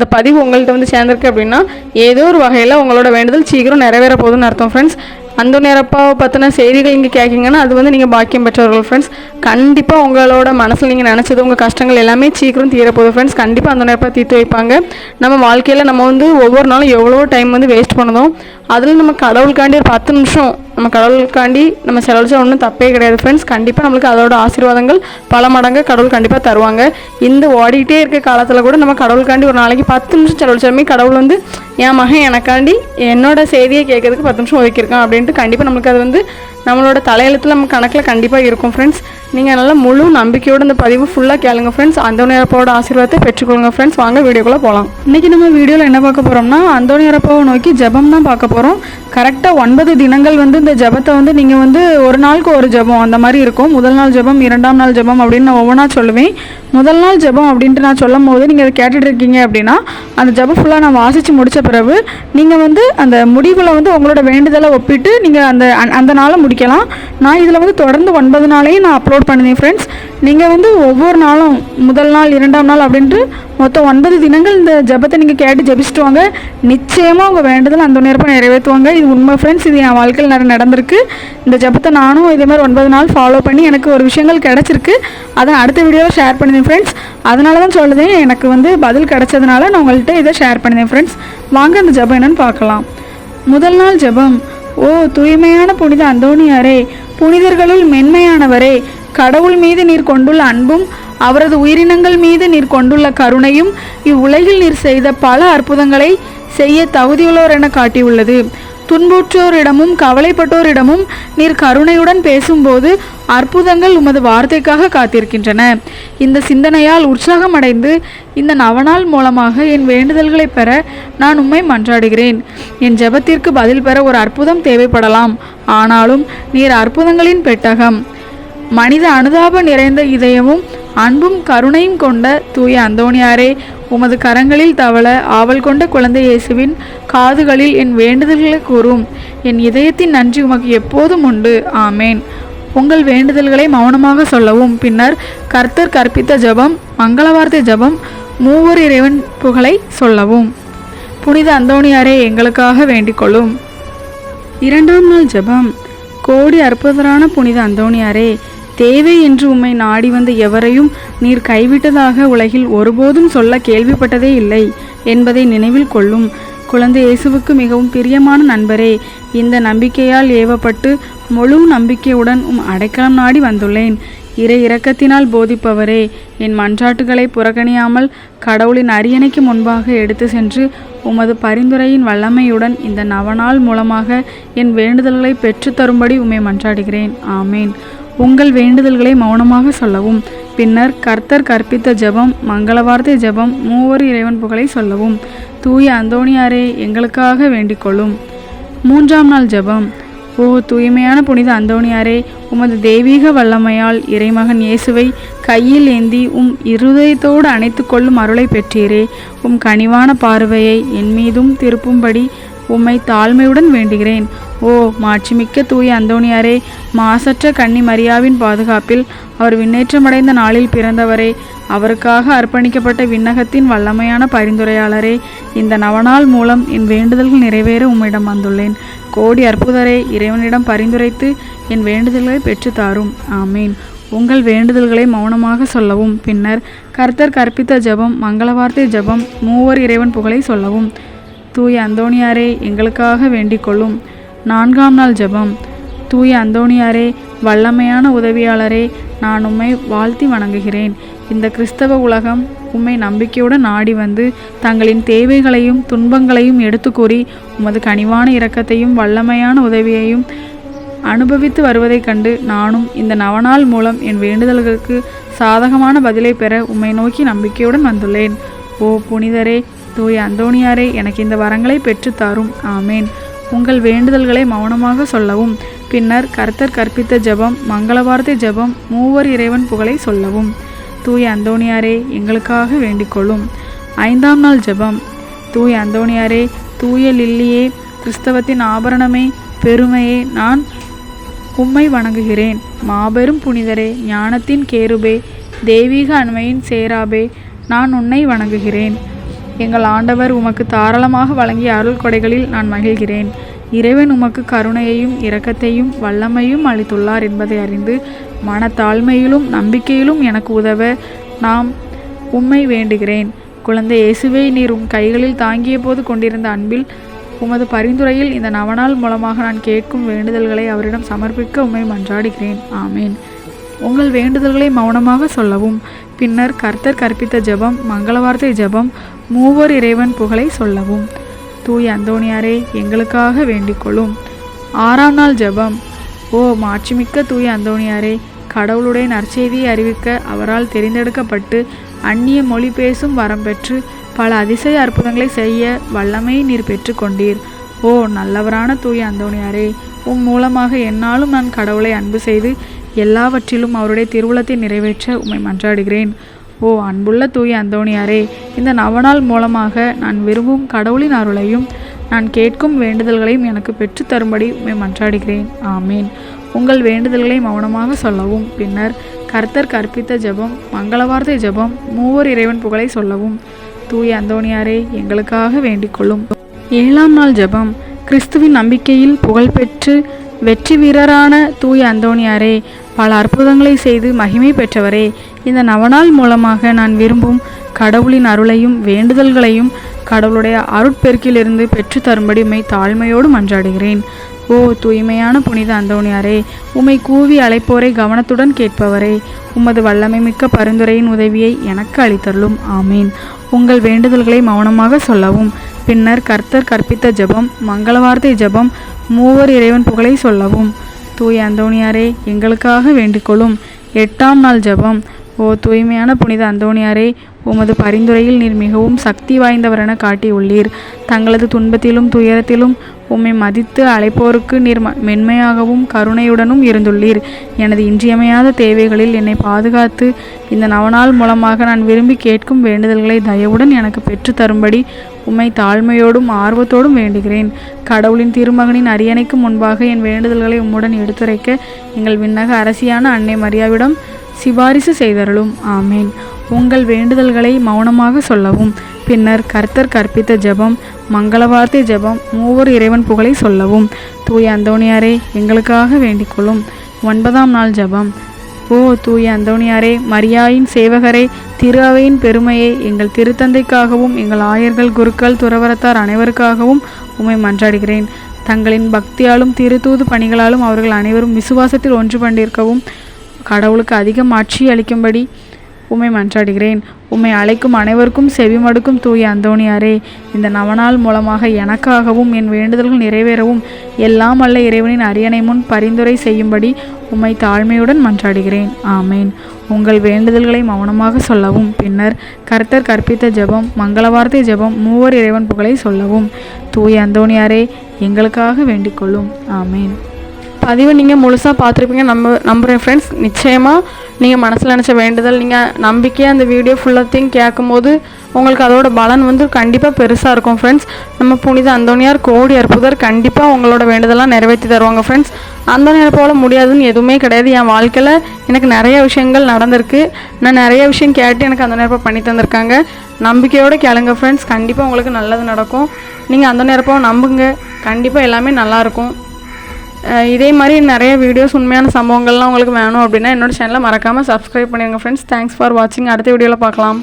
இந்த பதிவு உங்கள்கிட்ட வந்து சேர்ந்திருக்கு அப்படின்னா ஏதோ ஒரு வகையில் உங்களோட வேண்டுதல் சீக்கிரம் நிறைவேற போகுதுன்னு அர்த்தம் ஃப்ரெண்ட்ஸ் அந்த நேரப்பாவை பற்றின செய்திகள் இங்கே கேட்கிங்கன்னா அது வந்து நீங்கள் பாக்கியம் பெற்றவர்கள் ஃப்ரெண்ட்ஸ் கண்டிப்பாக உங்களோட மனசில் நீங்கள் நினச்சது உங்கள் கஷ்டங்கள் எல்லாமே சீக்கிரம் தீரப்போகுது ஃப்ரெண்ட்ஸ் கண்டிப்பாக அந்த நேரப்பாக தீர்த்து வைப்பாங்க. நம்ம வாழ்க்கையில் நம்ம வந்து ஒவ்வொரு நாளும் எவ்வளோ டைம் வந்து வேஸ்ட் பண்ணுதோம். அதில் நம்ம கடவுளுக்காண்டி ஒரு பத்து நிமிஷம் நம்ம கடவுளுக்காண்டி நம்ம செலவழிச்சா ஒன்றும் தப்பே கிடையாது ஃப்ரெண்ட்ஸ் கண்டிப்பாக நம்மளுக்கு அதோட ஆசீர்வாதங்கள் பல மடங்கு கடவுள் கண்டிப்பாக தருவாங்க. இந்த ஓடிக்கிட்டே இருக்க காலத்தில் கூட நம்ம கடவுளுக்காண்டி ஒரு நாளைக்கு பத்து நிமிஷம் செலவழிச்சாலுமே கடவுள் வந்து என் மகன் எனக்காண்டி என்னோட செய்தியை கேட்கறதுக்கு பத்து நிமிஷம் ஒதுக்கியிருக்கான் அப்படின்ட்டு கண்டிப்பாக நம்மளுக்கு அது வந்து நம்மளோட தலையெழுத்தில் நம்ம கணக்கில் கண்டிப்பாக இருக்கும் ஃப்ரெண்ட்ஸ் நீங்கள் நல்லா முழு நம்பிக்கையோட இந்த பதிவு ஃபுல்லாக கேளுங்க ஃப்ரெண்ட்ஸ் அந்தோனியரப்பாவோட ஆசீர்வாதத்தை பெற்றுக்கொள்ளுங்க ஃப்ரெண்ட்ஸ் வாங்க வீடியோக்குள்ளே போகலாம் இன்றைக்கி நம்ம வீடியோவில் என்ன பார்க்க போகிறோம்னா அந்தோனியரப்பாவை நோக்கி ஜெபம் தான் பார்க்க போகிறோம் கரெக்டாக ஒன்பது தினங்கள் வந்து இந்த ஜெபத்தை வந்து நீங்கள் வந்து ஒரு நாளுக்கு ஒரு ஜெபம் அந்த மாதிரி இருக்கும். முதல் நாள் ஜெபம் இரண்டாம் நாள் ஜெபம் அப்படின்னு நான் ஒவ்வொன்றா சொல்லுவேன். முதல் நாள் ஜெபம் அப்படின்ட்டு நான் சொல்லும் போது நீங்கள் அதை கேட்டுட்டு இருக்கீங்க அப்படின்னா அந்த ஜெபம் ஃபுல்லாக நான் வாசித்து முடித்த பிறகு நீங்கள் வந்து அந்த முடிவில் வந்து உங்களோட வேண்டுதலை ஒப்பிட்டு நீங்கள் அந்த அந்த- அந்த நாளை முடிக்கலாம் நான் இதில் வந்து தொடர்ந்து ஒன்பது நாளையும் நான் அப்லோட் பண்ணுவேன் ஃப்ரெண்ட்ஸ் நீங்கள் வந்து ஒவ்வொரு நாளும் முதல் நாள் இரண்டாம் நாள் அப்படின்ட்டு மொத்தம் ஒன்பது தினங்கள் இந்த ஜெபத்தை நீங்கள் கேட்டு ஜெபிச்சுட்டு வாங்க நிச்சயமாக உங்கள் வேண்டுதல் அந்த நேரப்ப நிறைவேற்றுவாங்க. இது உண்மை ஃப்ரெண்ட்ஸ் இது என் வாழ்க்கையில் நிறைய நடந்திருக்கு. இந்த ஜெபத்தை நானும் இதே மாதிரி ஒன்பது நாள் ஃபாலோ பண்ணி எனக்கு ஒரு விஷயங்கள் கிடச்சிருக்கு. அதை அடுத்த வீடியோவில் ஷேர் பண்ணுவேன் ஃப்ரெண்ட்ஸ் அதனால தான் சொல்லுதேன் எனக்கு வந்து பதில் கிடச்சதுனால நான் உங்கள்கிட்ட இதை ஷேர் பண்ணுவேன் ஃப்ரெண்ட்ஸ் வாங்க அந்த ஜெபம் என்னன்னு பார்க்கலாம். முதல் நாள் ஜெபம். ஓ தூய்மையான புனித அந்தோணியாரே புனிதர்களுள் மென்மையானவரே கடவுள் மீது நீர் கொண்டுள்ள அன்பும் அவரது உயிரினங்கள் மீது நீர் கொண்டுள்ள கருணையும் இவ்வுலகில் நீர் செய்த பல அற்புதங்களை செய்ய தகுதியுள்ளோர் என காட்டியுள்ளது. துன்புற்றோரிடமும் கவலைப்பட்டோரிடமும் நீர் கருணையுடன் பேசும்போது அற்புதங்கள் உமது வார்த்தைக்காக காத்திருக்கின்றன. இந்த சிந்தனையால் உற்சாகமடைந்து இந்த நவநாள் மூலமாக என் வேண்டுதல்களை பெற நான் உம்மை மன்றாடுகிறேன். என் ஜெபத்திற்கு பதில் பெற ஒரு அற்புதம் தேவைப்படலாம். ஆனாலும் நீர் அற்புதங்களின் பெட்டகம். மனித அனுதாபம் நிறைந்த இதயமும் அன்பும் கருணையும் கொண்ட தூய அந்தோணியாரே உமது கரங்களில் தவள ஆவல் கொண்ட குழந்தை இயேசுவின் காதுகளில் என் வேண்டுதல்களை கூறும். என் இதயத்தின் நன்றி உமக்கு எப்போதும் உண்டு. ஆமேன். உங்கள் வேண்டுதல்களை மௌனமாக சொல்லவும். பின்னர் கர்த்தர் கற்பித்த ஜெபம் மங்களவார்த்தை ஜெபம் மூவர் இறைவன் புகழை சொல்லவும். புனித அந்தோணியாரே எங்களுக்காக வேண்டிக்கொள்ளும். இரண்டாம் நாள் ஜெபம். கோடி அற்புதரான புனித அந்தோணியாரே தேவை என்று உம்மை நாடி வந்த எவரையும் நீர் கைவிட்டதாக உலகில் ஒருபோதும் சொல்ல கேள்விப்பட்டதே இல்லை என்பதை நினைவில் கொள்ளும். குழந்தை இயேசுவுக்கு மிகவும் பிரியமான நண்பரே இந்த நம்பிக்கையால் ஏவப்பட்டு முழு நம்பிக்கையுடன் உம் அடைக்கலம் நாடி வந்துள்ளேன். இறை இரக்கத்தினால் போதிப்பவரே என் மன்றாட்டுகளை புறக்கணியாமல் கடவுளின் அரியணைக்கு முன்பாக எடுத்து சென்று உமது பரிந்துரையின் வல்லமையுடன் இந்த நவநாள் மூலமாக என் வேண்டுதல்களை பெற்றுத்தரும்படி உமை உம்மை மன்றாடுகிறேன். ஆமேன். உங்கள் வேண்டுதல்களை மௌனமாக சொல்லவும் பின்னர் கர்த்தர் கற்பித்த ஜெபம் மங்களவார்த்தை ஜெபம் மூவர் இறைவன் புகழை சொல்லவும். தூய அந்தோணியாரே எங்களுக்காக வேண்டிக்கொள்ளும். மூன்றாம் நாள் ஜெபம். ஓ தூய்மையான புனித அந்தோணியாரே உமது தெய்வீக வல்லமையால் இறைமகன் இயேசுவை கையில் ஏந்தி உம் இருதயத்தோடு அணைத்து கொள்ளும் அருளை பெற்றீரே. உம் கனிவான பார்வையை என் மீதும் திருப்பும்படி உம்மை தாழ்மையுடன் வேண்டுகிறேன். ஓ மாட்சிமிக்க தூய அந்தோணியாரே மாசற்ற கன்னி மரியாவின் பாதுகாப்பில் அவர் விண்ணேற்றமடைந்த நாளில் பிறந்தவரே அவருக்காக அர்ப்பணிக்கப்பட்ட விண்ணகத்தின் வல்லமையான பரிந்துரையாளரே இந்த நவநாள் மூலம் என் வேண்டுதல்கள் நிறைவேற உம்மிடம் வந்துள்ளேன். கோடி அற்புதரே இறைவனிடம் பரிந்துரைத்து என் வேண்டுதல்களை பெற்று தாரும். ஆமேன். உங்கள் வேண்டுதல்களை மௌனமாக சொல்லவும் பின்னர் கர்த்தர் கற்பித்த ஜெபம் மங்களவார்த்தை ஜெபம் மூவர் இறைவன் புகழை சொல்லவும். தூய அந்தோணியாரே எங்களுக்காக வேண்டிக்கொள்ளும். நான்காம் நாள் ஜெபம். தூய அந்தோணியாரே வல்லமையான உதவியாளரே நான் உம்மை வாழ்த்தி வணங்குகிறேன். இந்த கிறிஸ்தவ உலகம் உம்மை நம்பிக்கையுடன் நாடி வந்து தங்களின் தேவைகளையும் துன்பங்களையும் எடுத்து கூறி உமது கனிவான இரக்கத்தையும் வல்லமையான உதவியையும் அனுபவித்து வருவதைக் கண்டு நானும் இந்த நவநாள் மூலம் என் வேண்டுதல்களுக்கு சாதகமான பதிலை பெற உம்மை நோக்கி நம்பிக்கையுடன் வந்துள்ளேன். ஓ புனிதரே தூய அந்தோணியாரே எனக்கு இந்த வரங்களை பெற்றுத்தாரும் ஆமேன். உங்கள் வேண்டுதல்களை மௌனமாக சொல்லவும் பின்னர் கர்த்தர் கற்பித்த ஜெபம் மங்களவார்த்தை ஜெபம் மூவர் இறைவன் புகழை சொல்லவும். தூய அந்தோணியாரே எங்களுக்காக வேண்டிக்கொள்ளும். ஐந்தாம் நாள் ஜெபம். தூய அந்தோணியாரே தூய லில்லியே கிறிஸ்தவத்தின் ஆபரணமே பெருமையே நான் உம்மை வணங்குகிறேன். மாபெரும் புனிதரே ஞானத்தின் கேருபே தெய்வீக அண்மையின் சேராபே நான் உன்னை வணங்குகிறேன். எங்கள் ஆண்டவர் உமக்கு தாராளமாக வழங்கிய அருள் கொடைகளில் நான் மகிழ்கிறேன். இறைவன் உமக்கு கருணையையும் இரக்கத்தையும் வல்லமையும் அளித்துள்ளார் என்பதை அறிந்து மனத்தாழ்மையிலும் நம்பிக்கையிலும் எனக்கு உதவ நாம் உம்மை வேண்டுகிறேன். குழந்தை இயேசுவை நீர் உம் கைகளில் தாங்கிய போது கொண்டிருந்த அன்பில் உமது பரிந்துரையில் இந்த நவநாள் மூலமாக நான் கேட்கும் வேண்டுதல்களை அவரிடம் சமர்ப்பிக்க உம்மை மன்றாடுகிறேன். ஆமேன். உங்கள் வேண்டுதல்களை மௌனமாக சொல்லவும் பின்னர் கர்த்தர் கற்பித்த ஜெபம் மங்களவார்த்தை ஜெபம் மூவர் இறைவன் புகழை சொல்லவும். தூய் அந்தோணியாரே எங்களுக்காக வேண்டிக்கொள்ளும். ஆறாம் நாள் ஜெபம். ஓ மாட்சிமிக்க தூய அந்தோணியாரே கடவுளுடைய நற்செய்தியை அறிவிக்க அவரால் தெரிந்தெடுக்கப்பட்டு அந்நிய மொழி பேசும் வரம் பெற்று பல அதிசய அற்புதங்களை செய்ய வல்லமை நீர் பெற்றுக்கொண்டீர் ஓ நல்லவரான தூய அந்தோணியாரே உம் மூலமாக என்னாலும் நான் கடவுளை அன்பு செய்து எல்லாவற்றிலும் அவருடைய திருவுளத்தை நிறைவேற்ற உம்மை மன்றாடுகிறேன். ஓ அன்புள்ள தூய அந்தோணியாரே இந்த நவநாள் மூலமாக நான் விரும்பும் கடவுளின் அருளையும் நான் கேட்கும் வேண்டுதல்களையும் எனக்கு பெற்றுத் தரும்படி மன்றாடுகிறேன். ஆமேன். உங்கள் வேண்டுதல்களை மௌனமாக சொல்லவும் பின்னர் கர்த்தர் கற்பித்த ஜெபம் மங்களவார்த்தை ஜெபம் மூவர் இறைவன் புகழை சொல்லவும். தூய அந்தோணியாரே எங்களுக்காக வேண்டிக்கொள்ளும் ஏழாம் நாள் ஜெபம் கிறிஸ்துவின் நம்பிக்கையில் புகழ்பெற்று வெற்றி வீரரான தூய அந்தோணியாரே பல அற்புதங்களை செய்து மகிமை பெற்றவரே இந்த நவநாள் மூலமாக நான் விரும்பும் கடவுளின் அருளையும் வேண்டுதல்களையும் கடவுளுடைய அருட்பெருக்கிலிருந்து பெற்று தரும்படி உம்மை தாழ்மையோடு மன்றாடுகிறேன். ஓ தூய்மையான புனித அந்தோணியாரே உம்மை கூவி அழைப்போரை கவனத்துடன் கேட்பவரே உமது வல்லமை மிக்க பரிந்துரையின் உதவியை எனக்கு அளித்தருளும். ஆமீன். உங்கள் வேண்டுதல்களை மௌனமாக சொல்லவும் பின்னர் கர்த்தர் கற்பித்த ஜெபம் மங்களவார்த்தை ஜெபம் மூவர் இறைவன் புகழை சொல்லவும். தூய அந்தோணியாரே எங்களுக்காக வேண்டிக்கொள்ளும். எட்டாம் நாள் ஜெபம் ஓ தூய்மையான புனித அந்தோணியாரே உமது பரிந்துரையில் நீர் மிகவும் சக்தி வாய்ந்தவரென காட்டியுள்ளீர். தங்களது துன்பத்திலும் துயரத்திலும் உம்மை மதித்து அழைப்போருக்கு நீர் மென்மையாகவும் கருணையுடனும் இருந்துள்ளீர். எனது இன்றியமையாத தேவைகளில் என்னை பாதுகாத்து இந்த நவநாள் மூலமாக நான் விரும்பி கேட்கும் வேண்டுதல்களை தயவுடன் எனக்கு பெற்று தரும்படி உம்மை தாழ்மையோடும் ஆர்வத்தோடும் வேண்டுகிறேன். கடவுளின் திருமகனின் அரியணைக்கு முன்பாக என் வேண்டுதல்களை உம்முடன் எடுத்துரைக்க எங்கள் விண்ணக அரசியான அன்னை மரியாவிடம் சிபாரிசு செய்தருளும். ஆமேன். உங்கள் வேண்டுதல்களை மௌனமாக சொல்லவும். பின்னர் கர்த்தர் கற்பித்த ஜெபம் மங்களவார்த்தை ஜெபம் மூவர் இறைவன் புகழை சொல்லவும். தூய அந்தோணியாரே எங்களுக்காக வேண்டிக்கொள்ளும். ஒன்பதாம் நாள் ஜெபம். ஓ தூய அந்தோணியாரே மரியாயின் சேவகரே திரு அவையின் பெருமையை எங்கள் திருத்தந்தைக்காகவும் எங்கள் ஆயர்கள் குருக்கள் துறவரத்தார் அனைவருக்காகவும் உம்மை மன்றாடுகிறேன். தங்களின் பக்தியாலும் திருத்தூது பணிகளாலும் அவர்கள் அனைவரும் விசுவாசத்தில் ஒன்று பண்டிருக்கவும் கடவுளுக்கு அதிகம் ஆட்சி அளிக்கும்படி உம்மை மன்றாடுகிறேன். உம்மை அழைக்கும் அனைவருக்கும் செவிமடுக்கும் தூய அந்தோணியாரே இந்த நவநாள் மூலமாக எனக்காகவும் என் வேண்டுதல்கள் நிறைவேறவும் எல்லாம் அல்ல இறைவனின் அரியணை முன் பரிந்துரை செய்யும்படி உம்மை தாழ்மையுடன் மன்றாடுகிறேன். ஆமேன். உங்கள் வேண்டுதல்களை மௌனமாக சொல்லவும் பின்னர் கர்த்தர் கற்பித்த ஜெபம் மங்களவார்த்தை ஜெபம் மூவர் இறைவன் புகழை சொல்லவும். தூய அந்தோணியாரே எங்களுக்காக வேண்டிக்கொள்ளும். ஆமேன். பதிவை நீங்கள் முழுசாக பார்த்துருப்பீங்க. நம்ப நம்புகிறேன் ஃப்ரெண்ட்ஸ் நிச்சயமாக நீங்கள் மனசில் நினச்ச வேண்டுதல் நீங்கள் நம்பிக்கையாக அந்த வீடியோ ஃபுல்லாத்தையும் கேட்கும்போது உங்களுக்கு அதோட பலன் வந்து கண்டிப்பாக பெருசாக இருக்கும் ஃப்ரெண்ட்ஸ் நம்ம புனித அந்தோனியார் கோடி அற்புதர் கண்டிப்பாக உங்களோட வேண்டுதலாம் நிறைவேற்றி தருவாங்க ஃப்ரெண்ட்ஸ் அந்தோனியார் போல முடியாதுன்னு எதுவுமே கிடையாது. என் வாழ்க்கையில் எனக்கு நிறைய விஷயங்கள் நடந்திருக்கு. நான் நிறைய விஷயம் கேட்டு எனக்கு அந்த நேரப்போ பண்ணி தந்திருக்காங்க. நம்பிக்கையோடு கேளுங்க ஃப்ரெண்ட்ஸ் கண்டிப்பாக உங்களுக்கு நல்லது நடக்கும். நீங்கள் அந்த நேரப்போ நம்புங்க. கண்டிப்பாக எல்லாமே நல்லாயிருக்கும் இதே மாதிரி நிறைய வீடியோஸ் உண்மையான சம்பவங்கள்லாம் உங்களுக்கு வேணும் அப்படின்னா என்னோட சேனலை மறக்காமல் சப்ஸ்கிரைப் பண்ணிடுங்க ஃப்ரெண்ட்ஸ் தேங்க்ஸ் ஃபார் வாட்சிங் அடுத்த வீடியோவில் பார்க்கலாம்.